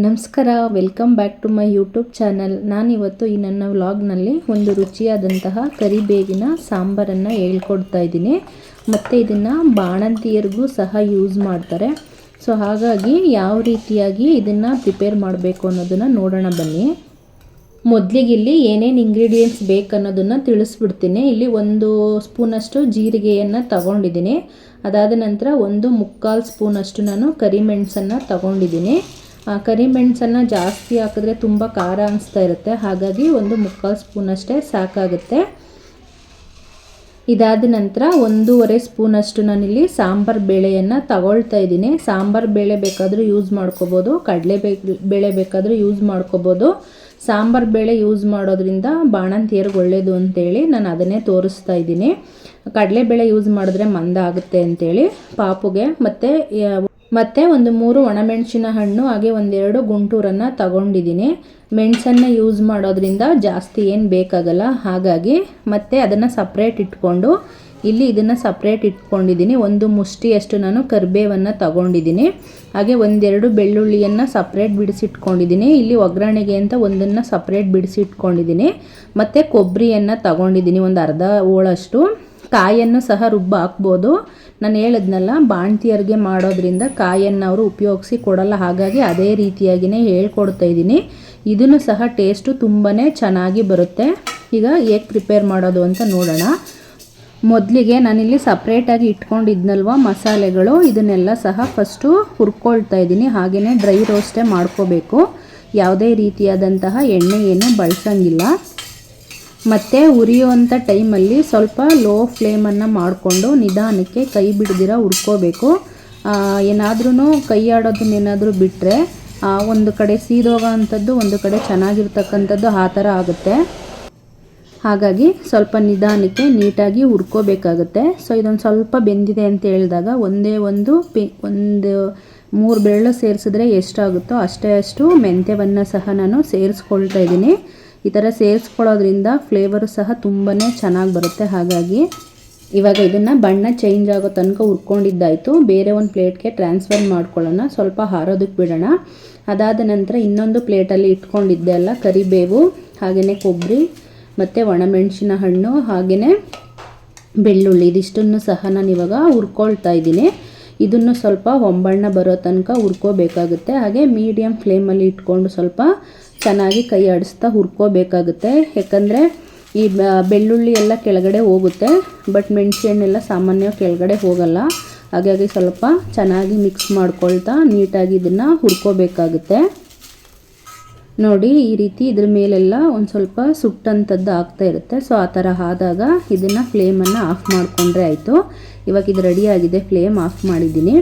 ನಮಸ್ಕಾರ welcome back to my YouTube channel ನಾನಿವತ್ತು ಈ ನನ್ನ ವ್ಲಾಗ್ನಲ್ಲಿ ಒಂದು ರುಚಿಯಾದಂತಹ ಕರಿಬೇವಿನ ಸಾಂಬಾರನ್ನು ಹೇಳ್ಕೊಡ್ತಾ ಇದ್ದೀನಿ. ಮತ್ತು ಇದನ್ನು ಬಾಣಂತಿಯರಿಗೂ ಸಹ ಯೂಸ್ ಮಾಡ್ತಾರೆ. ಸೊ ಹಾಗಾಗಿ ಯಾವ ರೀತಿಯಾಗಿ ಇದನ್ನು ಪ್ರಿಪೇರ್ ಮಾಡಬೇಕು ಅನ್ನೋದನ್ನು ನೋಡೋಣ ಬನ್ನಿ. ಮೊದಲಿಗೆ ಇಲ್ಲಿ ಏನೇನು ಇಂಗ್ರೀಡಿಯೆಂಟ್ಸ್ ಬೇಕನ್ನೋದನ್ನು ತಿಳಿಸ್ಬಿಡ್ತೀನಿ. ಇಲ್ಲಿ ಒಂದು ಸ್ಪೂನಷ್ಟು ಜೀರಿಗೆಯನ್ನು ತಗೊಂಡಿದ್ದೀನಿ. ಅದಾದ ನಂತರ ಒಂದು ಮುಕ್ಕಾಲು ಸ್ಪೂನಷ್ಟು ನಾನು ಕರಿಮೆಣಸನ್ನು ತಗೊಂಡಿದ್ದೀನಿ. ಕರಿಮೆಣಸನ್ನು ಜಾಸ್ತಿ ಹಾಕಿದ್ರೆ ತುಂಬ ಖಾರ ಅನಿಸ್ತಾ ಇರುತ್ತೆ. ಹಾಗಾಗಿ ಒಂದು ಮುಕ್ಕಾಲು ಸ್ಪೂನಷ್ಟೇ ಸಾಕಾಗುತ್ತೆ. ಇದಾದ ನಂತರ ಒಂದೂವರೆ ಸ್ಪೂನಷ್ಟು ನಾನಿಲ್ಲಿ ಸಾಂಬಾರು ಬೇಳೆಯನ್ನು ತಗೊಳ್ತಾ ಇದ್ದೀನಿ. ಸಾಂಬಾರು ಬೇಳೆ ಬೇಕಾದರೂ ಯೂಸ್ ಮಾಡ್ಕೋಬೋದು. ಕಡಲೆ ಬೇಳೆ ಬೇಕಾದರೂ ಯೂಸ್ ಮಾಡ್ಕೋಬೋದು. ಸಾಂಬಾರು ಬೇಳೆ ಯೂಸ್ ಮಾಡೋದ್ರಿಂದ ಬಾಣಂತಿಯರಿಗೆ ಒಳ್ಳೆಯದು ಅಂತೇಳಿ ನಾನು ಅದನ್ನೇ ತೋರಿಸ್ತಾ ಇದ್ದೀನಿ. ಕಡಲೆಬೇಳೆ ಯೂಸ್ ಮಾಡಿದ್ರೆ ಮಂದ ಆಗುತ್ತೆ ಅಂತೇಳಿ ಪಾಪುಗೆ. ಮತ್ತು ಮತ್ತು ಒಂದು ಮೂರು ಒಣಮೆಣಸಿನ ಹಣ್ಣು, ಹಾಗೆ ಒಂದೆರಡು ಗುಂಟೂರನ್ನು ತಗೊಂಡಿದ್ದೀನಿ. ಮೆಣಸನ್ನು ಯೂಸ್ ಮಾಡೋದ್ರಿಂದ ಜಾಸ್ತಿ ಏನು ಬೇಕಾಗಲ್ಲ. ಹಾಗಾಗಿ ಮತ್ತು ಅದನ್ನು ಸಪ್ರೇಟ್ ಇಟ್ಕೊಂಡು, ಇಲ್ಲಿ ಇದನ್ನು ಸಪ್ರೇಟ್ ಇಟ್ಕೊಂಡಿದ್ದೀನಿ. ಒಂದು ಮುಷ್ಟಿಯಷ್ಟು ನಾನು ಕರಿಬೇವನ್ನು ತಗೊಂಡಿದ್ದೀನಿ. ಹಾಗೆ ಒಂದೆರಡು ಬೆಳ್ಳುಳ್ಳಿಯನ್ನು ಸಪ್ರೇಟ್ ಬಿಡಿಸಿಟ್ಕೊಂಡಿದ್ದೀನಿ. ಇಲ್ಲಿ ಒಗ್ಗರಣೆಗೆ ಅಂತ ಒಂದನ್ನು ಸಪ್ರೇಟ್ ಬಿಡಿಸಿಟ್ಕೊಂಡಿದ್ದೀನಿ. ಮತ್ತು ಕೊಬ್ಬರಿಯನ್ನು ತಗೊಂಡಿದ್ದೀನಿ, ಒಂದು ಅರ್ಧ ಓಳಷ್ಟು. ಕಾಯನ್ನು ಸಹ ರುಬ್ಬ ಹಾಕ್ಬೋದು. ನಾನು ಹೇಳಿದ್ನಲ್ಲ, ಬಾಣ್ತಿಯರಿಗೆ ಮಾಡೋದ್ರಿಂದ ಕಾಯನ್ನು ಅವರು ಉಪಯೋಗಿಸಿ ಕೊಡಲ್ಲ, ಹಾಗಾಗಿ ಅದೇ ರೀತಿಯಾಗಿಯೇ ಹೇಳ್ಕೊಡ್ತಾ ಇದ್ದೀನಿ. ಇದನ್ನು ಸಹ ಟೇಸ್ಟು ತುಂಬಾ ಚೆನ್ನಾಗಿ ಬರುತ್ತೆ. ಈಗ ಹೇಗೆ ಪ್ರಿಪೇರ್ ಮಾಡೋದು ಅಂತ ನೋಡೋಣ. ಮೊದಲಿಗೆ ನಾನಿಲ್ಲಿ ಸಪ್ರೇಟಾಗಿ ಇಟ್ಕೊಂಡಿದ್ನಲ್ವ ಮಸಾಲೆಗಳು, ಇದನ್ನೆಲ್ಲ ಸಹ ಫಸ್ಟು ಹುರ್ಕೊಳ್ತಾ ಇದ್ದೀನಿ. ಹಾಗೆಯೇ ಡ್ರೈ ರೋಸ್ಟೇ ಮಾಡ್ಕೋಬೇಕು. ಯಾವುದೇ ರೀತಿಯಾದಂತಹ ಎಣ್ಣೆ ಏನು ಬಳಸಂಗಿಲ್ಲ. ಮತ್ತು ಉರಿಯುವಂಥ ಟೈಮಲ್ಲಿ ಸ್ವಲ್ಪ ಲೋ ಫ್ಲೇಮನ್ನು ಮಾಡಿಕೊಂಡು ನಿಧಾನಕ್ಕೆ ಕೈ ಬಿಡ್ದಿರ ಹುರ್ಕೋಬೇಕು ಏನಾದ್ರೂ ಕೈ ಆಡೋದನ್ನೇನಾದರೂ ಬಿಟ್ಟರೆ ಒಂದು ಕಡೆ ಸೀದೋಗೋ ಅಂಥದ್ದು ಒಂದು ಕಡೆ ಚೆನ್ನಾಗಿರ್ತಕ್ಕಂಥದ್ದು ಆ ಥರ ಆಗುತ್ತೆ. ಹಾಗಾಗಿ ಸ್ವಲ್ಪ ನಿಧಾನಕ್ಕೆ ನೀಟಾಗಿ ಹುರ್ಕೋಬೇಕಾಗುತ್ತೆ ಸೊ, ಇದೊಂದು ಸ್ವಲ್ಪ ಬೆಂದಿದೆ ಅಂತ ಹೇಳಿದಾಗ ಒಂದೇ ಒಂದು ಪಿ, ಒಂದು ಮೂರು ಬೆರಳು ಸೇರಿಸಿದ್ರೆ ಎಷ್ಟಾಗುತ್ತೋ ಅಷ್ಟೇ ಅಷ್ಟು ಮೆಂತ್ಯವನ್ನು ಸಹ ನಾನು ಸೇರಿಸ್ಕೊಳ್ತಾ ಇದ್ದೀನಿ. ಈ ಥರ ಸೇರಿಸ್ಕೊಳ್ಳೋದ್ರಿಂದ ಫ್ಲೇವರು ಸಹ ತುಂಬಾ ಚೆನ್ನಾಗಿ ಬರುತ್ತೆ. ಹಾಗಾಗಿ ಇವಾಗ ಇದನ್ನು ಬಣ್ಣ ಚೇಂಜ್ ಆಗೋ ತನಕ ಹುರ್ಕೊಂಡಿದ್ದಾಯಿತು. ಬೇರೆ ಒಂದು ಪ್ಲೇಟ್ಗೆ ಟ್ರಾನ್ಸ್ಫರ್ ಮಾಡ್ಕೊಳ್ಳೋಣ. ಸ್ವಲ್ಪ ಹಾರೋದಕ್ಕೆ ಬಿಡೋಣ. ಅದಾದ ನಂತರ ಇನ್ನೊಂದು ಪ್ಲೇಟಲ್ಲಿ ಇಟ್ಕೊಂಡಿದ್ದೆ ಅಲ್ಲ, ಕರಿಬೇವು ಹಾಗೆಯೇ ಕೊಬ್ಬರಿ ಮತ್ತು ಒಣಮೆಣಸಿನ ಹಣ್ಣು ಹಾಗೆಯೇ ಬೆಳ್ಳುಳ್ಳಿ. ಇದಿಷ್ಟನ್ನು ಸಹ ನಾನು ಇವಾಗ ಹುರ್ಕೊಳ್ತಾ ಇದ್ದೀನಿ. ಇದನ್ನು ಸ್ವಲ್ಪ ಒಂಬಣ್ಣ ಬರೋ ತನಕ ಹುರ್ಕೋಬೇಕಾಗುತ್ತೆ. ಹಾಗೆ ಮೀಡಿಯಮ್ ಫ್ಲೇಮಲ್ಲಿ ಇಟ್ಕೊಂಡು ಸ್ವಲ್ಪ ಚೆನ್ನಾಗಿ ಕೈ ಆಡಿಸ್ತಾ ಹುರ್ಕೋಬೇಕಾಗುತ್ತೆ. ಯಾಕಂದರೆ ಈ ಬೆಳ್ಳುಳ್ಳಿ ಎಲ್ಲ ಕೆಳಗಡೆ ಹೋಗುತ್ತೆ ಬಟ್ ಮೆಣಸು ಹಣ್ಣೆಲ್ಲ ಸಾಮಾನ್ಯ ಕೆಳಗಡೆ ಹೋಗಲ್ಲ. ಹಾಗಾಗಿ ಸ್ವಲ್ಪ ಚೆನ್ನಾಗಿ ಮಿಕ್ಸ್ ಮಾಡ್ಕೊಳ್ತಾ ನೀಟಾಗಿ ಇದನ್ನು ಹುರ್ಕೋಬೇಕಾಗುತ್ತೆ. ನೋಡಿ, ಈ ರೀತಿ ಇದ್ರ ಮೇಲೆಲ್ಲ ಒಂದು ಸ್ವಲ್ಪ ಸುಟ್ಟಂಥದ್ದು ಆಗ್ತಾ ಇರುತ್ತೆ. ಸೊ ಆ ಥರ ಆದಾಗ ಇದನ್ನು ಫ್ಲೇಮನ್ನು ಆಫ್ ಮಾಡಿಕೊಂಡ್ರೆ ಆಯಿತು. ಇವಾಗ ಇದು ರೆಡಿಯಾಗಿದೆ ಫ್ಲೇಮ್ ಆಫ್ ಮಾಡಿದ್ದೀನಿ.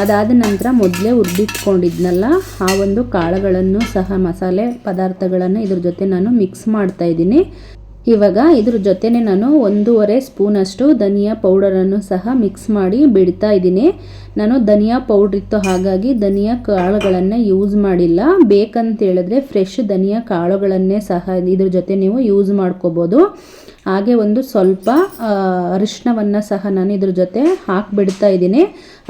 ಅದಾದ ನಂತರ ಮೊದಲೇ ಹುರಿದಿಟ್ಕೊಂಡಿದ್ನಲ್ಲ, ಆ ಒಂದು ಕಾಳುಗಳನ್ನು ಸಹ ಮಸಾಲೆ ಪದಾರ್ಥಗಳನ್ನು ಇದ್ರ ಜೊತೆ ನಾನು ಮಿಕ್ಸ್ ಮಾಡ್ತಾ ಇದ್ದೀನಿ. ಇವಾಗ ಇದ್ರ ಜೊತೆನೆ ನಾನು ಒಂದೂವರೆ ಸ್ಪೂನಷ್ಟು ಧನಿಯಾ ಪೌಡರನ್ನು ಸಹ ಮಿಕ್ಸ್ ಮಾಡಿ ಬಿಡ್ತಾ ಇದ್ದೀನಿ. ನಾನು ಧನಿಯಾ ಪೌಡ್ರ್ ಇತ್ತು ಹಾಗಾಗಿ ಧನಿಯಾ ಕಾಳುಗಳನ್ನು ಯೂಸ್ ಮಾಡಿಲ್ಲ. ಬೇಕಂತೇಳಿದ್ರೆ ಫ್ರೆಶ್ ಧನಿಯಾ ಕಾಳುಗಳನ್ನೇ ಸಹ ಇದ್ರ ಜೊತೆ ನೀವು ಯೂಸ್ ಮಾಡ್ಕೋಬೋದು. ಹಾಗೆ ಒಂದು ಸ್ವಲ್ಪ ಅರಿಶಿನವನ್ನು ಸಹ ನಾನು ಇದ್ರ ಜೊತೆ ಹಾಕಿಬಿಡ್ತಾ ಇದ್ದೀನಿ.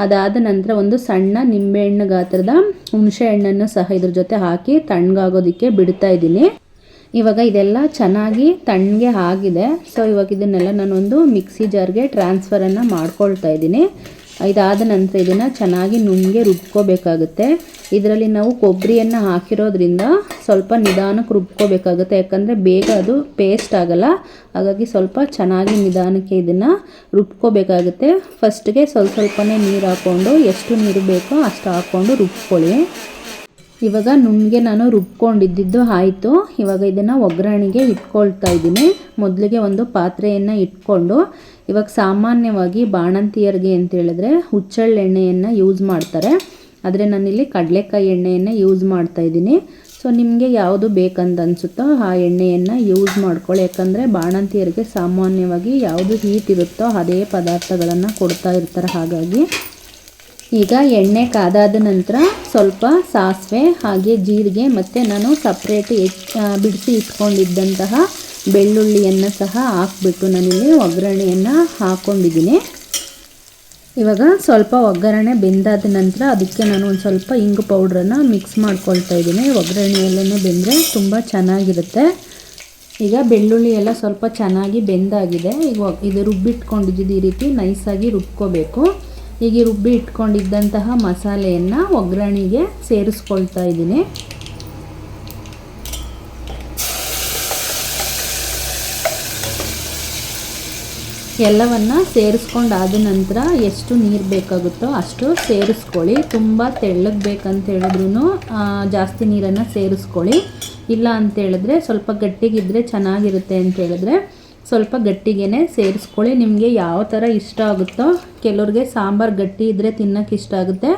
ಅದಾದ ನಂತರ ಒಂದು ಸಣ್ಣ ನಿಂಬೆಹಣ್ಣು ಗಾತ್ರದ ಹುಣಸೆ ಹಣ್ಣನ್ನು ಸಹ ಇದ್ರ ಜೊತೆ ಹಾಕಿ ತಣ್ಣಗಾಗೋದಕ್ಕೆ ಬಿಡ್ತಾ ಇದ್ದೀನಿ. ಇವಾಗ ಇದೆಲ್ಲ ಚೆನ್ನಾಗಿ ತಣ್ಣಗೆ ಆಗಿದೆ. ಸೊ ಇವಾಗ ಇದನ್ನೆಲ್ಲ ನಾನೊಂದು ಮಿಕ್ಸಿ ಜಾರ್ಗೆ ಟ್ರಾನ್ಸ್ಫರನ್ನು ಮಾಡ್ಕೊಳ್ತಾ ಇದ್ದೀನಿ. ಇದಾದ ನಂತರ ಇದನ್ನು ಚೆನ್ನಾಗಿ ನುಣ್ಣಗೆ ರುಬ್ಕೋಬೇಕಾಗುತ್ತೆ. ಇದರಲ್ಲಿ ನಾವು ಕೊಬ್ಬರಿಯನ್ನು ಹಾಕಿರೋದ್ರಿಂದ ಸ್ವಲ್ಪ ನಿಧಾನಕ್ಕೆ ರುಬ್ಕೋಬೇಕಾಗುತ್ತೆ. ಯಾಕಂದರೆ ಬೇಗ ಅದು ಪೇಸ್ಟ್ ಆಗಲ್ಲ. ಹಾಗಾಗಿ ಸ್ವಲ್ಪ ಚೆನ್ನಾಗಿ ನಿಧಾನಕ್ಕೆ ಇದನ್ನು ರುಬ್ಕೋಬೇಕಾಗುತ್ತೆ. ಫಸ್ಟ್ಗೆ ಸ್ವಲ್ಪ ಸ್ವಲ್ಪನೇ ನೀರು ಹಾಕ್ಕೊಂಡು ಎಷ್ಟು ನೀರು ಬೇಕೋ ಅಷ್ಟು ಹಾಕ್ಕೊಂಡು ರುಬ್ಕೊಳ್ಳಿ. ಇವಾಗ ನುಣ್ಣಗೆ ನಾನು ರುಬ್ಕೊಂಡಿದ್ದು ಆಯಿತು. ಇವಾಗ ಇದನ್ನು ಒಗ್ಗರಣೆಗೆ ಇಟ್ಕೊಳ್ತಾ ಇದ್ದೀನಿ. ಮೊದಲಿಗೆ ಒಂದು ಪಾತ್ರೆಯನ್ನು ಇಟ್ಕೊಂಡು, ಇವಾಗ ಸಾಮಾನ್ಯವಾಗಿ ಬಾಣಂತಿಯರಿಗೆ ಅಂತ ಹೇಳಿದ್ರೆ ಹುಚ್ಚೆಳ್ಳೆಣ್ಣೆಯನ್ನು ಯೂಸ್ ಮಾಡ್ತಾರೆ. ಆದರೆ ನಾನಿಲ್ಲಿ ಕಡಲೆಕಾಯಿ ಎಣ್ಣೆಯನ್ನು ಯೂಸ್ ಮಾಡ್ತಾ ಇದ್ದೀನಿ. ಸೊ ನಿಮಗೆ ಯಾವುದು ಬೇಕಂತ ಅನಿಸುತ್ತೋ ಆ ಎಣ್ಣೆಯನ್ನು ಯೂಸ್ ಮಾಡ್ಕೊಳ್ಳಿ. ಯಾಕಂದರೆ ಬಾಣಂತಿಯರಿಗೆ ಸಾಮಾನ್ಯವಾಗಿ ಯಾವುದು ಹೀಟ್ ಇರುತ್ತೋ ಅದೇ ಪದಾರ್ಥಗಳನ್ನು ಕೊಡ್ತಾ ಇರ್ತಾರೆ. ಹಾಗಾಗಿ ಈಗ ಎಣ್ಣೆ ಕಾದಾದ ನಂತರ ಸ್ವಲ್ಪ ಸಾಸಿವೆ ಹಾಗೆ ಜೀರಿಗೆ ಮತ್ತು ನಾನು ಸಪ್ರೇಟ್ ಬಿಡಿಸಿ ಇಟ್ಕೊಂಡಿದ್ದಂತಹ ಬೆಳ್ಳುಳ್ಳಿಯನ್ನು ಸಹ ಹಾಕ್ಬಿಟ್ಟು ನಾನಿಲ್ಲಿ ಒಗ್ಗರಣೆಯನ್ನು ಹಾಕ್ಕೊಂಡಿದ್ದೀನಿ ಇವಾಗ ಸ್ವಲ್ಪ ಒಗ್ಗರಣೆ ಬೆಂದಾದ ನಂತರ ಅದಕ್ಕೆ ನಾನು ಒಂದು ಸ್ವಲ್ಪ ಇಂಗು ಪೌಡ್ರನ್ನು ಮಿಕ್ಸ್ ಮಾಡ್ಕೊಳ್ತಾ ಇದ್ದೀನಿ. ಒಗ್ಗರಣೆಯಲ್ಲೇ ಬೆಂದರೆ ತುಂಬ ಚೆನ್ನಾಗಿರುತ್ತೆ. ಈಗ ಬೆಳ್ಳುಳ್ಳಿ ಎಲ್ಲ ಸ್ವಲ್ಪ ಚೆನ್ನಾಗಿ ಬೆಂದಾಗಿದೆ. ಈಗ ಇದು ರುಬ್ಬಿಟ್ಕೊಂಡಿದ್ದು ಈ ರೀತಿ ನೈಸಾಗಿ ರುಬ್ಕೋಬೇಕು. ಈ ರುಬ್ಬಿ ಇಟ್ಕೊಂಡಿದ್ದಂತಹ ಮಸಾಲೆಯನ್ನು ಒಗ್ಗರಣೆಗೆ ಸೇರಿಸ್ಕೊಳ್ತಾ ಇದ್ದೀನಿ. ಎಲ್ಲವನ್ನು ಸೇರಿಸ್ಕೊಂಡಾದ ನಂತರ ಎಷ್ಟು ನೀರು ಬೇಕಾಗುತ್ತೋ ಅಷ್ಟು ಸೇರಿಸ್ಕೊಳ್ಳಿ. ತುಂಬ ತೆಳ್ಳಗೆ ಬೇಕಂತ ಹೇಳಿದ್ರು ಜಾಸ್ತಿ ನೀರನ್ನು ಸೇರಿಸ್ಕೊಳ್ಳಿ. ಇಲ್ಲ ಅಂತ ಹೇಳಿದ್ರೆ ಸ್ವಲ್ಪ ಗಟ್ಟಿಗಿದ್ದರೆ ಚೆನ್ನಾಗಿರುತ್ತೆ ಅಂತ ಹೇಳಿದ್ರೆ ಸ್ವಲ್ಪ ಗಟ್ಟಿಗೆ ಸೇರಿಸ್ಕೊಳ್ಳಿ. ನಿಮಗೆ ಯಾವ ಥರ ಇಷ್ಟ ಆಗುತ್ತೋ, ಕೆಲವ್ರಿಗೆ ಸಾಂಬಾರು ಗಟ್ಟಿ ಇದ್ದರೆ ತಿನ್ನೋಕ್ಕೆ ಇಷ್ಟ ಆಗುತ್ತೆ,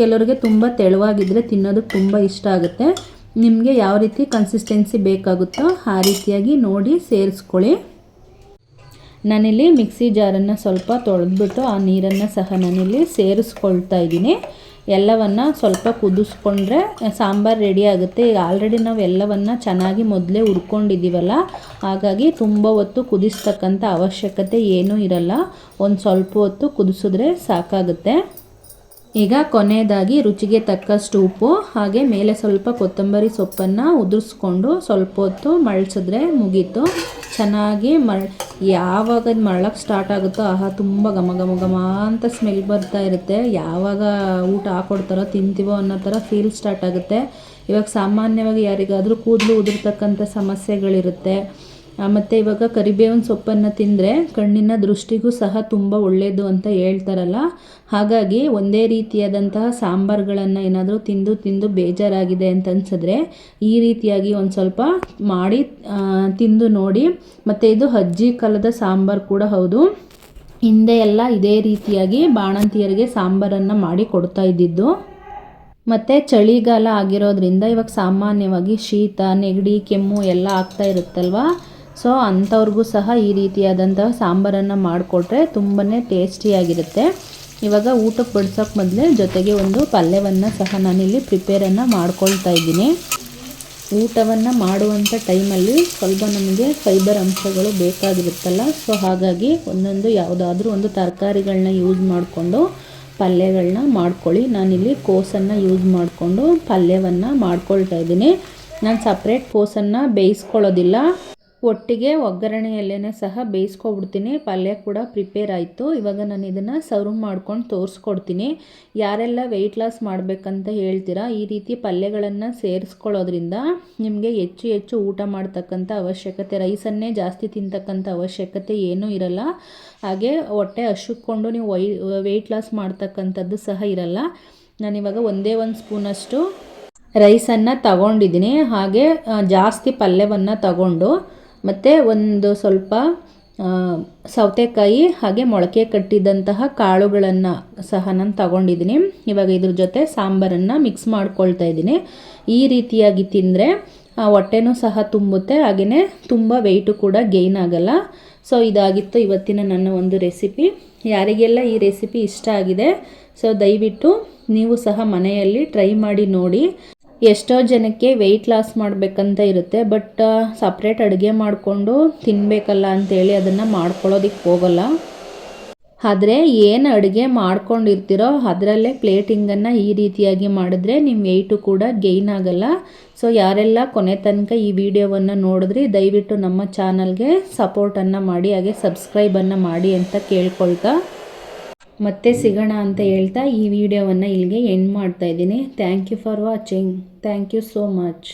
ಕೆಲವ್ರಿಗೆ ತುಂಬ ತೆಳುವಾಗಿದ್ದರೆ ತಿನ್ನೋದಕ್ಕೆ ತುಂಬ ಇಷ್ಟ ಆಗುತ್ತೆ. ನಿಮಗೆ ಯಾವ ರೀತಿ ಕನ್ಸಿಸ್ಟೆನ್ಸಿ ಬೇಕಾಗುತ್ತೋ ಆ ರೀತಿಯಾಗಿ ನೋಡಿ ಸೇರಿಸ್ಕೊಳ್ಳಿ. ನಾನಿಲ್ಲಿ ಮಿಕ್ಸಿ ಜಾರನ್ನು ಸ್ವಲ್ಪ ತೊಳೆದ್ಬಿಟ್ಟು ಆ ನೀರನ್ನು ಸಹ ನಾನಿಲ್ಲಿ ಸೇರಿಸ್ಕೊಳ್ತಾ ಇದ್ದೀನಿ. ಎಲ್ಲವನ್ನು ಸ್ವಲ್ಪ ಕುದಿಸ್ಕೊಂಡ್ರೆ ಸಾಂಬಾರು ರೆಡಿ ಆಗುತ್ತೆ. ಈಗ ಆಲ್ರೆಡಿ ನಾವು ಎಲ್ಲವನ್ನು ಚೆನ್ನಾಗಿ ಮೊದಲೇ ಹುರ್ಕೊಂಡಿದ್ದೀವಲ್ಲ ಹಾಗಾಗಿ ತುಂಬ ಹೊತ್ತು ಕುದಿಸ್ತಕ್ಕಂಥ ಅವಶ್ಯಕತೆ ಏನೂ ಇರಲ್ಲ. ಒಂದು ಸ್ವಲ್ಪ ಹೊತ್ತು ಕುದಿಸಿದ್ರೆ ಸಾಕಾಗುತ್ತೆ. ಈಗ ಕೊನೆಯದಾಗಿ ರುಚಿಗೆ ತಕ್ಕಷ್ಟು ಉಪ್ಪು, ಹಾಗೆ ಮೇಲೆ ಸ್ವಲ್ಪ ಕೊತ್ತಂಬರಿ ಸೊಪ್ಪನ್ನು ಉದುರಿಸ್ಕೊಂಡು ಸ್ವಲ್ಪ ಹೊತ್ತು ಮಳ್ಸಿದ್ರೆ ಮುಗೀತು. ಚೆನ್ನಾಗಿ ಮಳ್, ಯಾವಾಗ ಅದು ಮಳ್ಳಕ್ಕೆ ಸ್ಟಾರ್ಟ್ ಆಗುತ್ತೋ, ಆಹಾ, ತುಂಬ ಘಮ ಘಮ ಘಮ ಅಂತ ಸ್ಮೆಲ್ ಬರ್ತಾ ಇರುತ್ತೆ. ಯಾವಾಗ ಊಟ ಹಾಕೊಡ್ತಾರೋ, ತಿಂತೀವೋ ಅನ್ನೋ ಥರ ಫೀಲ್ ಸ್ಟಾರ್ಟ್ ಆಗುತ್ತೆ. ಇವಾಗ ಸಾಮಾನ್ಯವಾಗಿ ಯಾರಿಗಾದರೂ ಕೂದಲು ಉದುರ್ತಕ್ಕಂಥ ಸಮಸ್ಯೆಗಳಿರುತ್ತೆ. ಮತ್ತು ಇವಾಗ ಕರಿಬೇವಿನ ಸೊಪ್ಪನ್ನು ತಿಂದರೆ ಕಣ್ಣಿನ ದೃಷ್ಟಿಗೂ ಸಹ ತುಂಬ ಒಳ್ಳೆಯದು ಅಂತ ಹೇಳ್ತಾರಲ್ಲ. ಹಾಗಾಗಿ ಒಂದೇ ರೀತಿಯಾದಂತಹ ಸಾಂಬಾರುಗಳನ್ನು ಏನಾದರೂ ತಿಂದು ತಿಂದು ಬೇಜಾರಾಗಿದೆ ಅಂತ ಅನ್ಸಿದ್ರೆ ಈ ರೀತಿಯಾಗಿ ಒಂದು ಸ್ವಲ್ಪ ಮಾಡಿ ತಿಂದು ನೋಡಿ. ಮತ್ತು ಇದು ಅಜ್ಜಿ ಕಾಲದ ಸಾಂಬಾರು ಕೂಡ ಹೌದು. ಹಿಂದೆ ಎಲ್ಲ ಇದೇ ರೀತಿಯಾಗಿ ಬಾಣಂತಿಯರಿಗೆ ಸಾಂಬಾರನ್ನು ಮಾಡಿ ಕೊಡ್ತಾ ಇದ್ದಿದ್ದು. ಮತ್ತು ಚಳಿಗಾಲ ಆಗಿರೋದ್ರಿಂದ ಇವಾಗ ಸಾಮಾನ್ಯವಾಗಿ ಶೀತ, ನೆಗಡಿ, ಕೆಮ್ಮು ಎಲ್ಲ ಆಗ್ತಾ ಇರುತ್ತಲ್ವ? ಸೊ ಅಂಥವ್ರಿಗೂ ಸಹ ಈ ರೀತಿಯಾದಂತಹ ಸಾಂಬಾರನ್ನು ಮಾಡಿಕೊಟ್ರೆ ತುಂಬಾ ಟೇಸ್ಟಿಯಾಗಿರುತ್ತೆ. ಇವಾಗ ಊಟಕ್ಕೆ ಬಡ್ಸೋಕೆ ಮೊದಲೇ ಜೊತೆಗೆ ಒಂದು ಪಲ್ಯವನ್ನು ಸಹ ನಾನಿಲ್ಲಿ ಪ್ರಿಪೇರನ್ನು ಮಾಡ್ಕೊಳ್ತಾ ಇದ್ದೀನಿ. ಊಟವನ್ನು ಮಾಡುವಂಥ ಟೈಮಲ್ಲಿ ಸ್ವಲ್ಪ ನಮಗೆ ಫೈಬರ್ ಅಂಶಗಳು ಬೇಕಾಗಿರುತ್ತಲ್ಲ, ಸೊ ಹಾಗಾಗಿ ಒಂದೊಂದು ಯಾವುದಾದ್ರೂ ಒಂದು ತರಕಾರಿಗಳನ್ನ ಯೂಸ್ ಮಾಡಿಕೊಂಡು ಪಲ್ಯಗಳನ್ನ ಮಾಡ್ಕೊಳ್ಳಿ. ನಾನಿಲ್ಲಿ ಕೋಸನ್ನು ಯೂಸ್ ಮಾಡಿಕೊಂಡು ಪಲ್ಯವನ್ನು ಮಾಡ್ಕೊಳ್ತಾ ಇದ್ದೀನಿ. ನಾನು ಸಪ್ರೇಟ್ ಕೋಸನ್ನು ಬೇಯಿಸ್ಕೊಳ್ಳೋದಿಲ್ಲ. ಒಟ್ಟಿಗೆ ಒಗ್ಗರಣೆಯಲ್ಲೇ ಸಹ ಬೇಯಿಸ್ಕೊಬಿಡ್ತೀನಿ. ಪಲ್ಯ ಕೂಡ ಪ್ರಿಪೇರ್ ಆಯಿತು. ಇವಾಗ ನಾನು ಇದನ್ನು ಸರ್ವ್ ಮಾಡ್ಕೊಂಡು ತೋರಿಸ್ಕೊಡ್ತೀನಿ. ಯಾರೆಲ್ಲ ವೆಯ್ಟ್ ಲಾಸ್ ಮಾಡಬೇಕಂತ ಹೇಳ್ತೀರಾ, ಈ ರೀತಿ ಪಲ್ಯಗಳನ್ನು ಸೇರಿಸ್ಕೊಳ್ಳೋದ್ರಿಂದ ನಿಮಗೆ ಹೆಚ್ಚು ಹೆಚ್ಚು ಊಟ ಮಾಡ್ತಕ್ಕಂಥ ಅವಶ್ಯಕತೆ ರೈಸನ್ನೇ ಜಾಸ್ತಿ ತಿಂತಕ್ಕಂಥ ಅವಶ್ಯಕತೆ ಏನೂ ಇರಲ್ಲ. ಹಾಗೆ ಹೊಟ್ಟೆ ಹಸುಕೊಂಡು ನೀವು ವೈ ವೆಯ್ಟ್ ಲಾಸ್ ಮಾಡ್ತಕ್ಕಂಥದ್ದು ಸಹ ಇರಲ್ಲ. ನಾನಿವಾಗ ಒಂದೇ ಒಂದು ಸ್ಪೂನಷ್ಟು ರೈಸನ್ನು ತಗೊಂಡಿದ್ದೀನಿ. ಹಾಗೆ ಜಾಸ್ತಿ ಪಲ್ಯವನ್ನು ತಗೊಂಡು ಮತ್ತು ಒಂದು ಸ್ವಲ್ಪ ಸೌತೆಕಾಯಿ ಹಾಗೆ ಮೊಳಕೆ ಕಟ್ಟಿದಂತಹ ಕಾಳುಗಳನ್ನು ಸಹ ನಾನು ತಗೊಂಡಿದ್ದೀನಿ ಇವಾಗ ಇದ್ರ ಜೊತೆ ಸಾಂಬಾರನ್ನು ಮಿಕ್ಸ್ ಮಾಡ್ಕೊಳ್ತಾ ಇದ್ದೀನಿ. ಈ ರೀತಿಯಾಗಿ ತಿಂದರೆ ಹೊಟ್ಟೆನೂ ಸಹ ತುಂಬುತ್ತೆ ಹಾಗೆಯೇ ತುಂಬ ವೆಯ್ಟು ಕೂಡ ಗೈನ್ ಆಗಲ್ಲ. ಸೊ ಇದಾಗಿತ್ತು ಇವತ್ತಿನ ನನ್ನ ಒಂದು ರೆಸಿಪಿ ಯಾರಿಗೆಲ್ಲ ಈ ರೆಸಿಪಿ ಇಷ್ಟ ಆಗಿದೆ ಸೊ ದಯವಿಟ್ಟು ನೀವು ಸಹ ಮನೆಯಲ್ಲಿ ಟ್ರೈ ಮಾಡಿ ನೋಡಿ. ಎಷ್ಟೋ ಜನಕ್ಕೆ ವೆಯ್ಟ್ ಲಾಸ್ ಮಾಡಬೇಕಂತ ಇರುತ್ತೆ ಬಟ್ ಸಪ್ರೇಟ್ ಅಡುಗೆ ಮಾಡಿಕೊಂಡು ತಿನ್ನಬೇಕಲ್ಲ ಅಂತೇಳಿ ಅದನ್ನು ಮಾಡ್ಕೊಳ್ಳೋದಕ್ಕೆ ಹೋಗಲ್ಲ. ಆದರೆ ಏನು ಅಡುಗೆ ಮಾಡ್ಕೊಂಡಿರ್ತೀರೋ ಅದರಲ್ಲೇ ಪ್ಲೇಟಿಂಗನ್ನು ಈ ರೀತಿಯಾಗಿ ಮಾಡಿದ್ರೆ ನಿಮ್ಮ ವೆಯ್ಟು ಕೂಡ ಗೈನ್ ಆಗಲ್ಲ. ಸೊ ಯಾರೆಲ್ಲ ಕೊನೆ ತನಕ ಈ ವಿಡಿಯೋವನ್ನು ನೋಡಿದ್ರಿ, ದಯವಿಟ್ಟು ನಮ್ಮ ಚಾನಲ್ಗೆ ಸಪೋರ್ಟನ್ನು ಮಾಡಿ, ಹಾಗೆ ಸಬ್ಸ್ಕ್ರೈಬನ್ನು ಮಾಡಿ ಅಂತ ಕೇಳ್ಕೊಳ್ತಾ. ಮತ್ತೆ ಸಿಗೋಣ ಅಂತ ಹೇಳ್ತಾ ಈ ವಿಡಿಯೋವನ್ನು ಇಲ್ಲಿಗೆ ಎಂಡ್ ಮಾಡ್ತಾ ಇದ್ದೀನಿ. Thank you for watching thank you so much